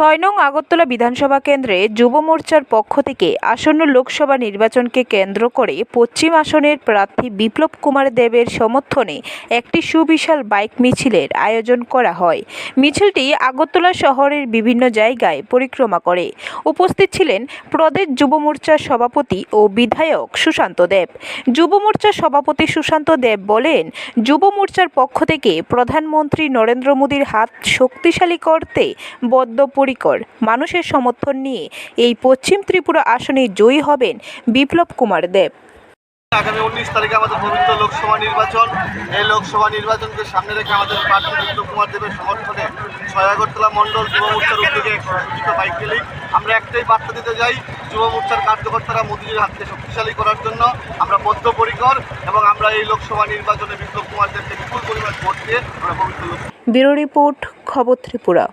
ছয় নং আগরতলা বিধানসভা কেন্দ্রে যুব মোর্চার পক্ষ থেকে আসন্ন লোকসভা নির্বাচনকে কেন্দ্র করে পশ্চিম আসনের প্রার্থী বিপ্লব কুমার দেবের সমর্থনে একটি সুবিশাল বাইক মিছিলের আয়োজন করা হয়। মিছিলটি আগরতলা শহরের বিভিন্ন জায়গায় পরিক্রমা করে। উপস্থিত ছিলেন প্রদেশ যুব মোর্চার সভাপতি ও বিধায়ক সুশান্ত দেব। যুব মোর্চার সভাপতি সুশান্ত দেব বলেন, যুব মোর্চার পক্ষ থেকে প্রধানমন্ত্রী নরেন্দ্র মোদীর হাত শক্তিশালী করতে বদ্ধপরিকর মানুষের সমর্থন নিয়ে এই পশ্চিম ত্রিপুরা আসনে জয়ী হবেন বিপ্লব কুমার দেব। আগামী উনিশ তারিখে আমাদের পবিত্র লোকসভা নির্বাচন। এই লোকসভা নির্বাচনকে সামনে রেখে আমাদের প্রার্থী বিপ্লব কুমার দেবের সমর্থনে ছয় আগরতলা মণ্ডল যুব মোর্চার উদ্যোগে বাইক র্যালি আমরা একটাই বার্তা দিতে যাই যুব মোর্চার কার্যকর্তারা মোদীজির হাতকে শক্তিশালী করার জন্য। আমরা বদ্ধপরিকর এবং আমরা এই লোকসভা নির্বাচনে বিপ্লব কুমার দেবকে বিপুল পরিমাণ ভোট দিয়ে আমরা পবিত্র ব্যুরো রিপোর্ট খবর ত্রিপুরা।